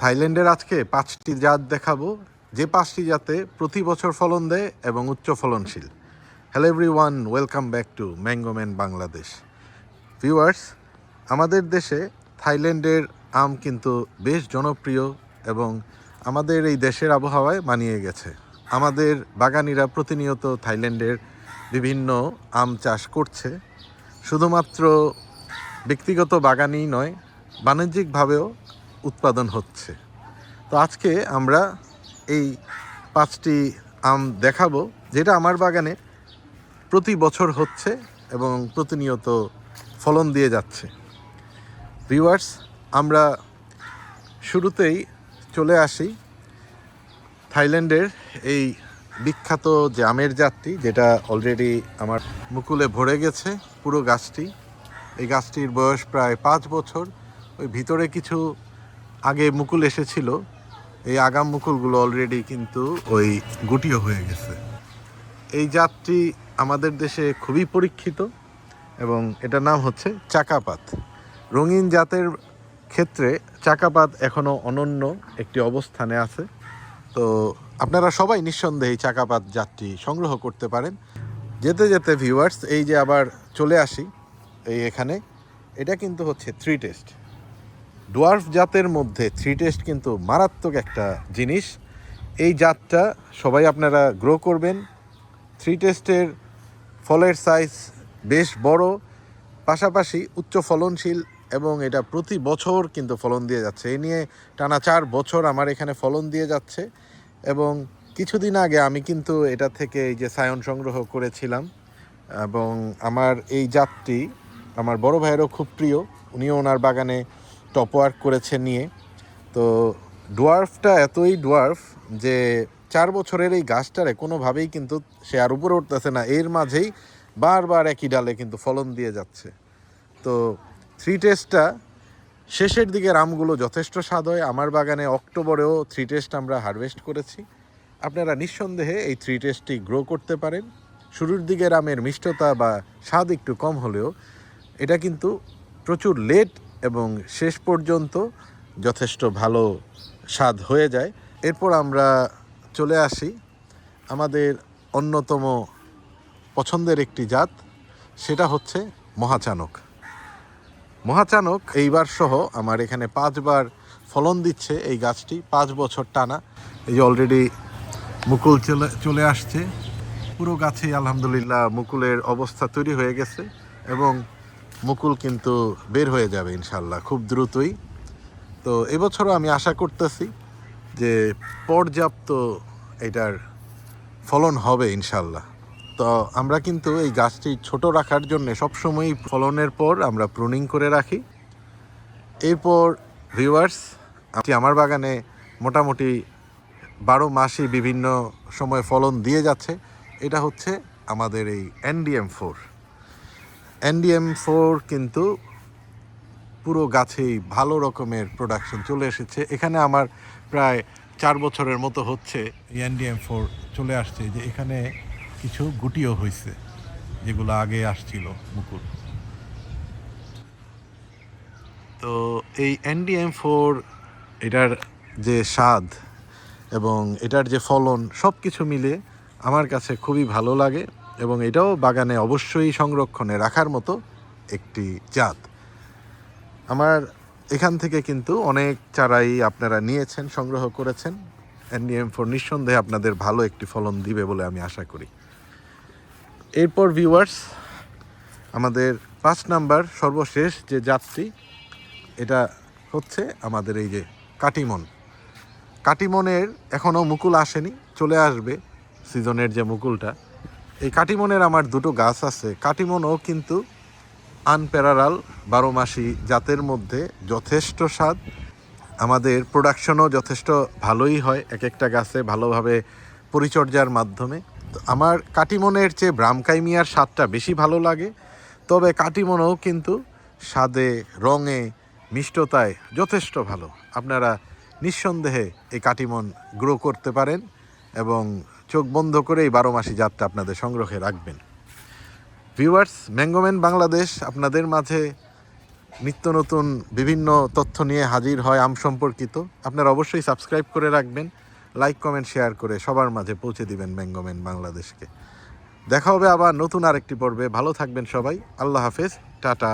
থাইল্যান্ডের আজকে পাঁচটি জাত দেখাবো। যে পাঁচটি জাতে প্রতি বছর ফলন দেয় এবং উচ্চ ফলনশীল। Hello everyone welcome back to Mangoman Bangladesh viewers আমাদের দেশে থাইল্যান্ডের আম কিন্তু বেশ জনপ্রিয় এবং আমাদের এই দেশের আবহাওয়ায় মানিয়ে গেছে। আমাদের বাগানিরা প্রতিনিয়ত থাইল্যান্ডের বিভিন্ন আম চাষ করছে। শুধুমাত্র ব্যক্তিগত বাগানই নয়, বাণিজ্যিকভাবেও উৎপাদন হচ্ছে। তো আজকে আমরা এই পাঁচটি আম দেখাবো, যেটা আমার বাগানে প্রতি বছর হচ্ছে এবং প্রতিনিয়ত ফলন দিয়ে যাচ্ছে। ভিউয়ার্স, আমরা শুরুতেই চলে আসি থাইল্যান্ডের এই বিখ্যাত যে আমের জাতটি, যেটা অলরেডি আমার মুকুলে ভরে গেছে পুরো গাছটি। এই গাছটির বয়স প্রায় পাঁচ বছর। ওই ভিতরে কিছু আগে মুকুল এসেছিল, এই আগাম মুকুলগুলো অলরেডি কিন্তু ওই গুটিও হয়ে গেছে। এই জাতটি আমাদের দেশে খুবই পরীক্ষিত এবং এটার নাম হচ্ছে চাকাপাত। রঙিন জাতের ক্ষেত্রে চাকাপাত এখনও অনন্য একটি অবস্থানে আছে। তো আপনারা সবাই নিঃসন্দেহে চাকাপাত জাতটি সংগ্রহ করতে পারেন। যেতে যেতে ভিউয়ার্স এই যে আবার চলে আসি, এই এখানে, এটা কিন্তু হচ্ছে থ্রি টেস্ট ডোয়ার্ফ জাতের মধ্যে থ্রি টেস্ট কিন্তু মারাত্মক একটা জিনিস। এই জাতটা সবাই আপনারা গ্রো করবেন। থ্রি টেস্টের ফলের সাইজ বেশ বড়, পাশাপাশি উচ্চ ফলনশীল এবং এটা প্রতি বছর কিন্তু ফলন দিয়ে যাচ্ছে। এই নিয়ে টানা চার বছর আমার এখানে ফলন দিয়ে যাচ্ছে এবং কিছুদিন আগে আমি কিন্তু এটা থেকে এই যে সায়ন সংগ্রহ করেছিলাম এবং আমার এই জাতটি আমার বড় ভাইয়েরও খুব প্রিয়। উনিও ওনার বাগানে টপ ওয়ার্ক করেছে নিয়ে। তো ডোয়ার্ফটা এতই ডোয়ার্ফ যে চার বছরের এই গাছটারে কোনোভাবেই কিন্তু সে আর উপরে উঠতেছে না, এর মাঝেই বারবার একই ডালে কিন্তু ফলন দিয়ে যাচ্ছে। তো থ্রি টেস্টটা শেষের দিকের আমগুলো যথেষ্ট স্বাদ হয়। আমার বাগানে অক্টোবরেও থ্রি টেস্ট আমরা হারভেস্ট করেছি। আপনারা নিঃসন্দেহে এই থ্রি টেস্টটি গ্রো করতে পারেন। শুরুর দিকের আমের মিষ্টতা বা স্বাদ একটু কম হলেও এটা কিন্তু প্রচুর লেট এবং শেষ পর্যন্ত যথেষ্ট ভালো স্বাদ হয়ে যায়। এরপর আমরা চলে আসি আমাদের অন্যতম পছন্দের একটি জাত, সেটা হচ্ছে মহাচানক। মহাচানক এইবার সহ আমার এখানে পাঁচবার ফলন দিচ্ছে এই গাছটি, পাঁচ বছর টানা। এই যে অলরেডি মুকুল চলে চলে আসছে। পুরো গাছেই আলহামদুলিল্লাহ মুকুলের অবস্থা তৈরি হয়ে গেছে এবং মুকুল কিন্তু বের হয়ে যাবে ইনশাল্লাহ খুব দ্রুতই। তো এবছরও আমি আশা করতেছি যে পর্যাপ্ত এটার ফলন হবে ইনশাল্লাহ তো আমরা কিন্তু এই গাছটি ছোট রাখার জন্য সবসময়ই ফলনের পর আমরা প্রুনিং করে রাখি। এরপর ভিউয়ার্স আমার বাগানে মোটামুটি বারো মাসই বিভিন্ন সময় ফলন দিয়ে যাচ্ছে। এটা হচ্ছে আমাদের এই এনডিএম ফোর এনডিএম ফোর কিন্তু পুরো গাছেই ভালো রকমের প্রোডাকশন চলে এসেছে। এখানে আমার প্রায় চার বছরের মতো হচ্ছে এনডিএম ফোর চলে আসছে যে এখানে কিছু গুটিও হয়েছে যেগুলো আগে আসছিল মুকুল। তো এই এনডিএম ফোর, এটার যে স্বাদ এবং এটার যে ফলন সব কিছু মিলে আমার কাছে খুবই ভালো লাগে। এবং এটাও বাগানে অবশ্যই সংরক্ষণে রাখার মতো একটি জাত। আমার এখান থেকে কিন্তু অনেক চারাই আপনারা নিয়েছেন, সংগ্রহ করেছেন। এনডিএম ফোর নিঃসন্দেহে আপনাদের ভালো একটি ফলন দিবে বলে আমি আশা করি। এরপর ভিউয়ার্স আমাদের পাঁচ নাম্বার সর্বশেষ যে জাতটি, এটা হচ্ছে আমাদের এই যে কাটিমন। কাটিমনের এখনও মুকুল আসেনি, চলে আসবে সিজনের যে মুকুলটা। এই কাটিমনের আমার দুটো গাছ আছে। কাটিমনও কিন্তু আনপ্যারারাল বারো মাসি জাতের মধ্যে যথেষ্ট স্বাদ। আমাদের প্রোডাকশনও যথেষ্ট ভালোই হয় এক একটা গাছে ভালোভাবে পরিচর্যার মাধ্যমে। আমার কাটিমনের চেয়ে ব্রামকাই মিয়ার স্বাদটা বেশি ভালো লাগে। তবে কাটিমনও কিন্তু স্বাদে, রঙে, মিষ্টতায় যথেষ্ট ভালো। আপনারা নিঃসন্দেহে এই কাটিমন গ্রো করতে পারেন এবং চোখ বন্ধ করে এই বারো মাসি জাতটা আপনাদের সংগ্রহে রাখবেন। ভিউয়ার্স ম্যাঙ্গোম্যান বাংলাদেশ, আপনাদের মাঝে নিত্য নতুন বিভিন্ন তথ্য নিয়ে হাজির হয় আম সম্পর্কিত। আপনারা অবশ্যই সাবস্ক্রাইব করে রাখবেন লাইক কমেন্ট শেয়ার করে সবার মাঝে পৌঁছে দিবেন ম্যাঙ্গোম্যান বাংলাদেশকে। দেখা হবে আবার নতুন আরেকটি পর্বে। ভালো থাকবেন সবাই। আল্লাহ হাফেজ। টাটা।